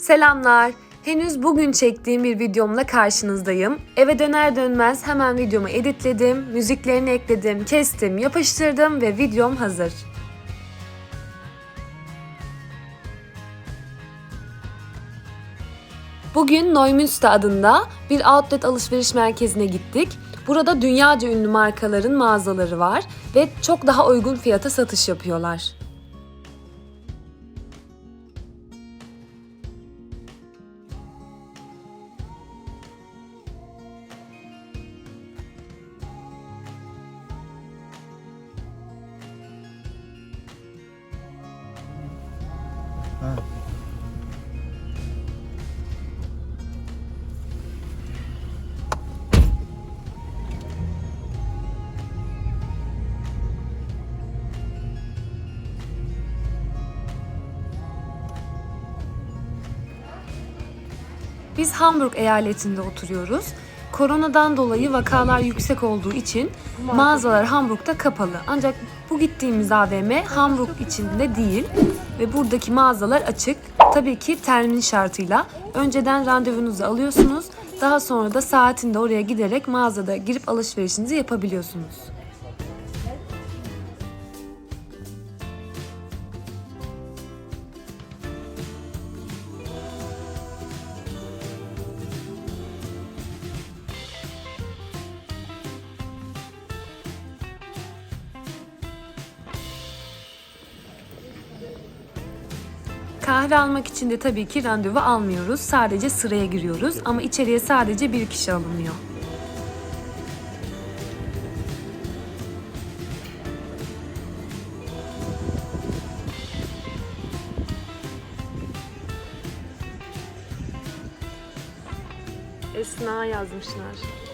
Selamlar. Henüz bugün çektiğim bir videomla karşınızdayım. Eve döner dönmez hemen videomu editledim, müziklerini ekledim, kestim, yapıştırdım ve videom hazır. Bugün Neumünster adında bir outlet alışveriş merkezine gittik. Burada dünyaca ünlü markaların mağazaları var ve çok daha uygun fiyata satış yapıyorlar. Biz Hamburg eyaletinde oturuyoruz. Koronadan dolayı vakalar yüksek olduğu için mağazalar Hamburg'da kapalı. Ancak bu gittiğimiz AVM Hamburg içinde değil ve buradaki mağazalar açık. Tabii ki termin şartıyla önceden randevunuzu alıyorsunuz. Daha sonra da saatinde oraya giderek mağazada girip alışverişinizi yapabiliyorsunuz. Kahve almak için de tabii ki randevu almıyoruz. Sadece sıraya giriyoruz ama içeriye sadece bir kişi alınıyor. Esna yazmışlar.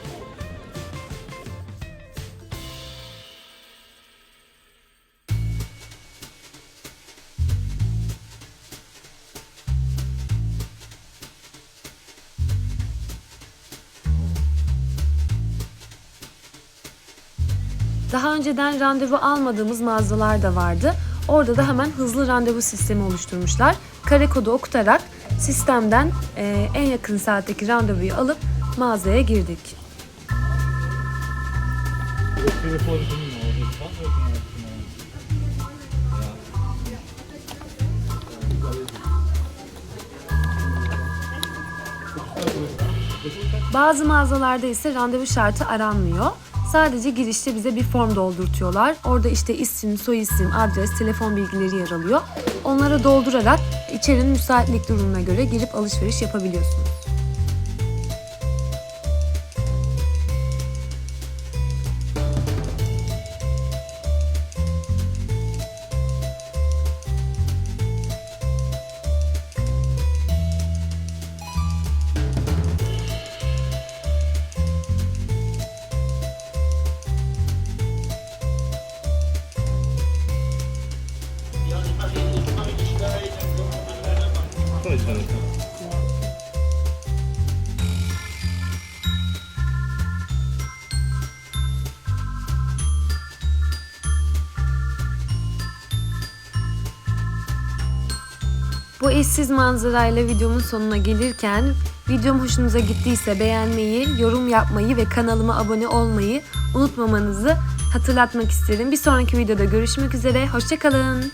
Daha önceden randevu almadığımız mağazalar da vardı. Orada da hemen hızlı randevu sistemi oluşturmuşlar. Kare kodu okutarak sistemden e, en yakın saatteki randevuyu alıp mağazaya girdik. Bazı mağazalarda ise randevu şartı aranmıyor. Sadece girişte bize bir form doldurtuyorlar. Orada işte isim, soy adres, telefon bilgileri yer alıyor. Onları doldurarak içerinin müsaitlik durumuna göre girip alışveriş yapabiliyorsunuz. Bu eşsiz manzarayla videomun sonuna gelirken videom hoşunuza gittiyse beğenmeyi, yorum yapmayı ve kanalıma abone olmayı unutmamanızı hatırlatmak isterim. Bir sonraki videoda görüşmek üzere. Hoşçakalın.